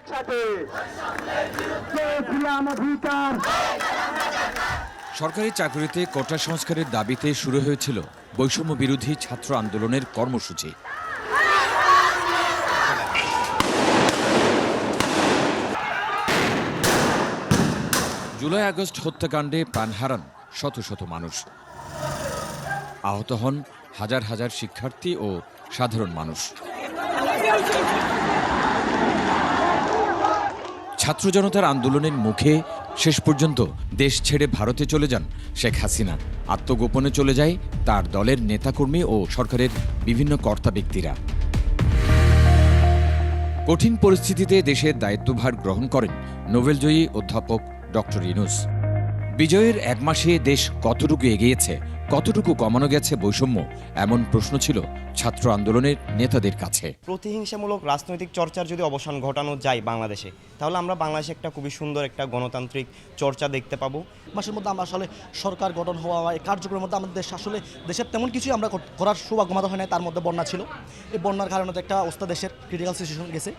একসাথে। অধিকার সরকারি চাকরিতে কোটা সংস্কারের দাবিতে শুরু হয়েছিল বৈষম্য বিরোধী ছাত্র আন্দোলনের কর্মসূচি। জুলাই আগস্ট হত্যাকাণ্ডে প্রাণ হারান শত শত মানুষ। আহত হন হাজার হাজার শিক্ষার্থী ও সাধারণ মানুষ। ছাত্র জনতার আন্দোলনের মুখে শেষ পর্যন্ত দেশ ছেড়ে ভারতে চলে যান শেখ হাসিনা। আত্মগোপনে চলে যায় তার দলের নেতাকর্মী ও সরকারের বিভিন্ন কর্তা ব্যক্তিরা। কঠিন পরিস্থিতিতে দেশের দায়িত্বভার গ্রহণ করেন নোবেলজয়ী অধ্যাপক ডক্টর ইনুস বিজয়ের এক মাসে দেশ কতটুকু এগিয়েছে কতটুকু কমানো গেছে বৈষম্য? এমন প্রশ্ন ছিল ছাত্র আন্দোলনের নেতাদের কাছে। প্রতিহিংসামূলক রাজনৈতিক চর্চার যদি অবসান ঘটানো যায় বাংলাদেশে তাহলে আমরা বাংলাদেশে একটা খুবই সুন্দর একটা গণতান্ত্রিক চর্চা দেখতে পাবো। মাসের মধ্যে আমরা আসলে সরকার গঠন হওয়া কার্যক্রমের মধ্যে আমাদের দেশ আসলে দেশের তেমন কিছুই আমরা কর- করার সৌভাগ্য হয় না তার মধ্যে বন্যা ছিল। এই বন্যার কারণে তো একটা অবস্থা দেশের ক্রিটিক্যাল সিচুয়েশন গেছে।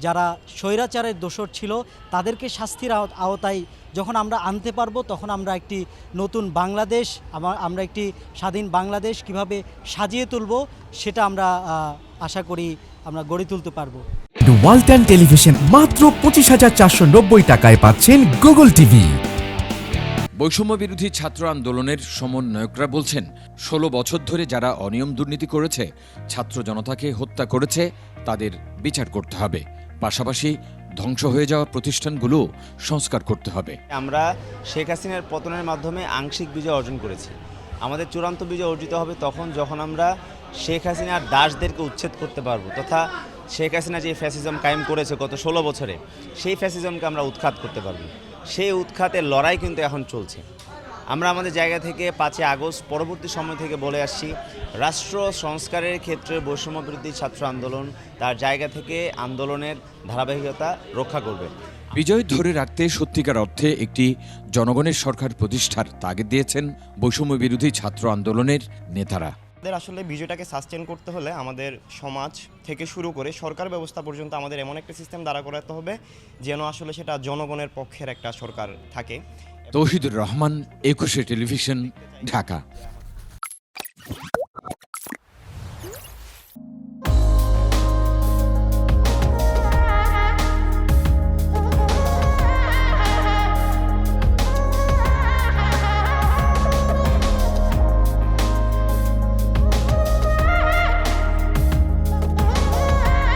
যারা স্বৈরাচারের দোষর ছিল তাদেরকে শাস্তির আওত- আওতায় যখন আমরা আনতে পারব তখন আমরা একটি নতুন বাংলাদেশ আমা- আমরা একটি স্বাধীন বাংলাদেশ কীভাবে সাজিয়ে তুলব সেটা আমরা আশা করি আমরা গড়ে তুলতে পারব। ওয়ালটন টেলিভিশন মাত্র পঁচিশ হাজার চারশো নব্বই টাকায় পাচ্ছেন গুগল টিভি। বৈষম্য বিরোধী ছাত্র আন্দোলনের সমন্বয়করা বলছেন ষোলো বছর ধরে যারা অনিয়ম দুর্নীতি করেছে ছাত্র জনতাকে হত্যা করেছে তাদের বিচার করতে হবে। পাশাপাশি ধ্বংস হয়ে যাওয়া প্রতিষ্ঠানগুলো সংস্কার করতে হবে। আমরা শেখ হাসিনার পতনের মাধ্যমে আংশিক বিজয় অর্জন করেছি। আমাদের চূড়ান্ত বিজয় অর্জিত হবে তখন যখন আমরা শেখ হাসিনার দাসদেরকে উচ্ছেদ করতে পারব তথা শেখ হাসিনা যে ফ্যাসিজম কায়েম করেছে গত ষোলো বছরে, সেই ফ্যাসিজমকে আমরা উৎখাত করতে পারব। সেই উৎখাতের লড়াই কিন্তু এখন চলছে। আমরা আমাদের জায়গা থেকে পাঁচই আগস্ট পরবর্তী সময় থেকে বলে আসছি রাষ্ট্র সংস্কারের ক্ষেত্রে বৈষম্য বিরোধী ছাত্র আন্দোলন তার জায়গা থেকে আন্দোলনের ধারাবাহিকতা রক্ষা করবে। বিজয় ধরে রাখতে সত্যিকার অর্থে একটি জনগণের সরকার প্রতিষ্ঠার তাগিদ দিয়েছেন বৈষম্য বিরোধী ছাত্র আন্দোলনের নেতারা। আমাদের আসলে বিজয়টাকে সাস্টেন করতে হলে আমাদের সমাজ থেকে শুরু করে সরকার ব্যবস্থা পর্যন্ত আমাদের এমন একটা সিস্টেম দাঁড়া করাতে হবে যেন আসলে সেটা জনগণের পক্ষের একটা সরকার থাকে। তৌহিদুর রহমান একুশে টেলিভিশন ঢাকা।